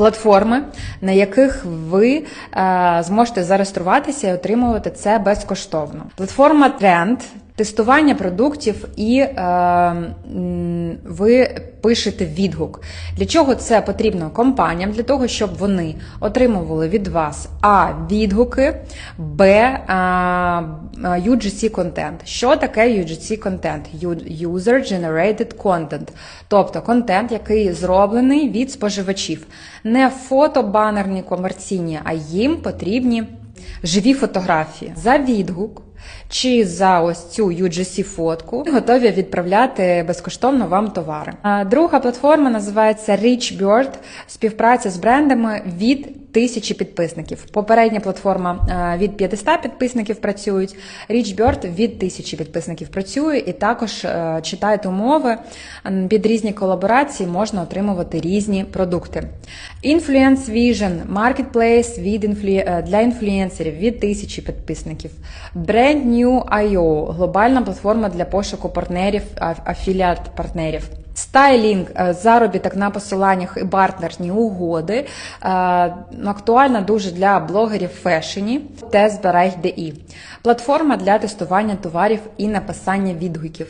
Платформи, на яких ви е, зможете зареєструватися і отримувати це безкоштовно. Платформа Тренд, – тестування продуктів і е, ви пишете відгук. Для чого це потрібно компаніям? Для того, щоб вони отримували від вас а відгуки, б UGC контент. Що таке UGC контент? User Generated Content, тобто контент, який зроблений від споживачів. Не фото, банерні, комерційні, а їм потрібні живі фотографії. За відгук чи за ось цю UGC фотку готові відправляти безкоштовно вам товари. А Друга платформа називається RichBird, співпраця з брендами від тисячі підписників. Попередня платформа е, від 500 підписників працюють. RichBird від тисячі підписників працює і також е, читають умови. Під різні колаборації можна отримувати різні продукти. Influence Vision, Marketplace від інфлю... е, для інфлюенсерів від тисячі підписників. Brand New IO, глобальна платформа для пошуку партнерів, афіліат партнерів. Стайлінг, е, заробіток на посиланнях і партнерні угоди. е, Актуальна дуже для блогерів фешені. Testbereich.di. Платформа для тестування товарів і написання відгуків.